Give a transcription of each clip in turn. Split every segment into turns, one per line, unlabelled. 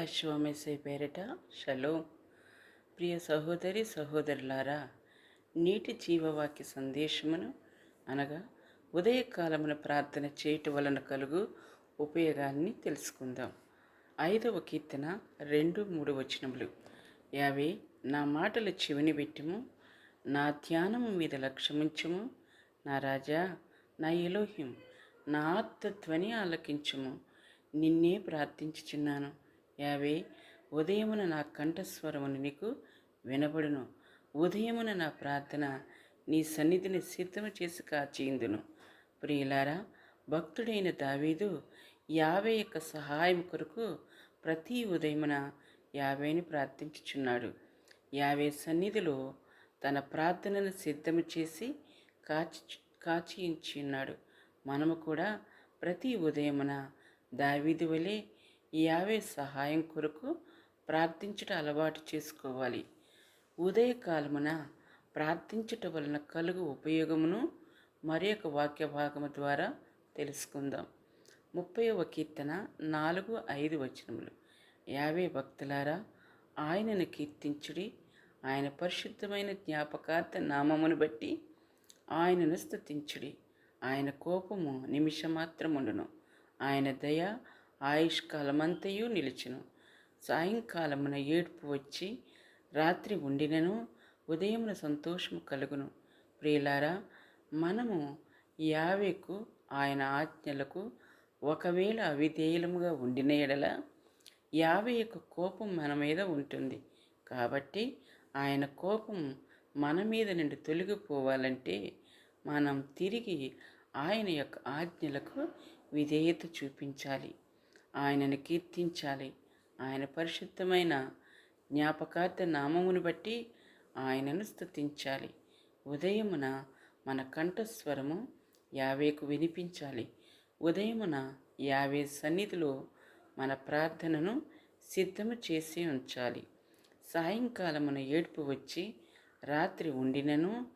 యాశోమెసే పేరిట షలో. ప్రియ సహోదరి సహోదరులారా నీటి జీవవాక్య సందేశమును అనగా ఉదయకాలమున ప్రార్థన చేయటం వలన కలుగు ఉపయోగాన్ని తెలుసుకుందాం. ఐదవ కీర్తన రెండు మూడు వచనములు. యావే నా మాటలు చెవిని పెట్టుము నా ధ్యానము మీద లక్ష్యముంచుము. నా రాజా నా ఎలోహిం నా ఆత్మధ్వని ఆలకించుము. నిన్నే ప్రార్థించుచున్నాను. యాభై ఉదయమున నా కంఠస్వరమును నీకు వినబడును. ఉదయమున నా ప్రార్థన నీ సన్నిధిని సిద్ధము చేసి కాచేందును ప్రియులారా భక్తుడైన దావీదు యాభై యొక్క సహాయం కొరకు ప్రతి ఉదయమున యాభైని ప్రార్థించుచున్నాడు. యాభై సన్నిధిలో తన ప్రార్థనను సిద్ధము చేసి కాచి కాచి ఉన్నాడు మనము కూడా ప్రతి ఉదయమున దావీదు వలె యావే సహాయం కొరకు ప్రార్థించుట అలవాటు చేసుకోవాలి. ఉదయకాలమున ప్రార్థించుట వలన కలుగు ఉపయోగమును మరి ఒక వాక్య భాగము ద్వారా తెలుసుకుందాం. ముప్పై ఒక కీర్తన నాలుగు ఐదు వచనములు. యావే భక్తులారా ఆయనను కీర్తించుడి ఆయన పరిశుద్ధమైన జ్ఞాపకార్థ నామమును బట్టి ఆయనను స్థుతించుడి ఆయన కోపము నిమిషమాత్రముండును. ఆయన దయ ఆయుష్కాలమంతయు నిలిచెను. సాయంకాలమున ఏడుపు వచ్చి రాత్రి ఉండినను ఉదయమున సంతోషము కలుగును. ప్రియులారా మనము యావేకు ఆయన ఆజ్ఞలకు ఒకవేళ అవిధేయులముగా ఉండిన ఎడల యావే యొక్క కోపం మన మీద ఉంటుంది. కాబట్టి ఆయన కోపం మన మీద నుండి తొలగిపోవాలంటే మనం తిరిగి ఆయన యొక్క ఆజ్ఞలకు విధేయత చూపించాలి. ఆయనను కీర్తించాలి. ఆయన పరిశుద్ధమైన జ్ఞాపకార్థ నామమును బట్టి ఆయనను స్థుతించాలి ఉదయమున మన కంఠస్వరము యావేకు వినిపించాలి. ఉదయమున యావే సన్నిధిలో మన ప్రార్థనను సిద్ధము చేసి ఉంచాలి. సాయంకాలమున ఏడుపు వచ్చి రాత్రి ఉండినను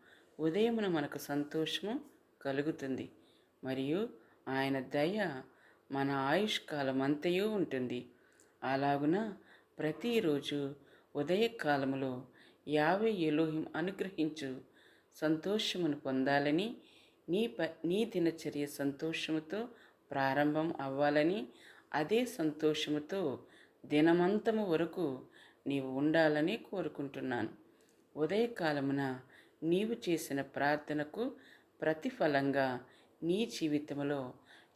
ఉదయమున మనకు సంతోషము కలుగుతుంది. మరియు ఆయన దయ మన ఆయుష్కాలం అంతయు ఉంటుంది. అలాగున ప్రతిరోజు ఉదయకాలములో యావే ఎలోహిం అనుగ్రహించు. సంతోషమును పొందాలని నీ ప నీ దినచర్య సంతోషముతో ప్రారంభం అవ్వాలని అదే సంతోషముతో దినమంతము వరకు నీవు ఉండాలని కోరుకుంటున్నాను. ఉదయకాలమున నీవు చేసిన ప్రార్థనకు ప్రతిఫలంగా నీ జీవితంలో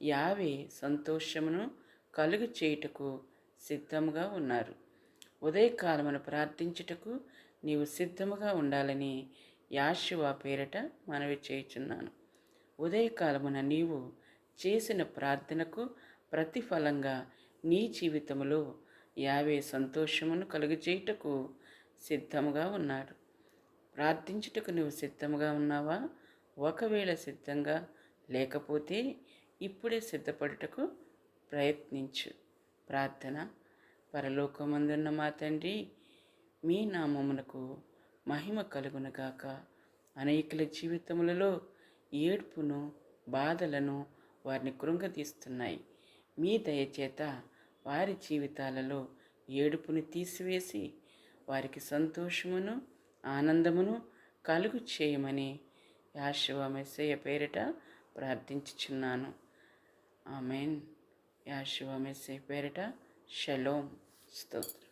యావే సంతోషమును కలుగు చేయుటకు సిద్ధముగా ఉన్నారు. ఉదయకాలమును ప్రార్థించుటకు నీవు సిద్ధముగా ఉండాలని యాశువా పేరట మనవి చేయుచున్నాను. ఉదయకాలమున నీవు చేసిన ప్రార్థనకు ప్రతిఫలంగా నీ జీవితంలో యావే సంతోషమును కలుగజేయుటకు సిద్ధముగా ఉన్నాడు. ప్రార్థించుటకు నువ్వు సిద్ధముగా ఉన్నావా? ఒకవేళ సిద్ధంగా లేకపోతే ఇప్పుడే సిద్ధపడుటకు ప్రయత్నించు. ప్రార్థన. పరలోకమందున్న మా తండ్రి మీ నామమునకు మహిమ కలుగునగాక అనేకుల జీవితములలో ఏడ్పును బాధలను వారిని కృంగతీస్తున్నాయి మీ దయచేత వారి జీవితాలలో ఏడుపుని తీసివేసి వారికి సంతోషమును ఆనందమును కలుగు చేయమని యాశువ మెస్సయ్య పేరిట ప్రార్థించుచున్నాను. ఆమెన్ యాశువ మెస్సయ్య పేరిట షలోం స్తోత్రం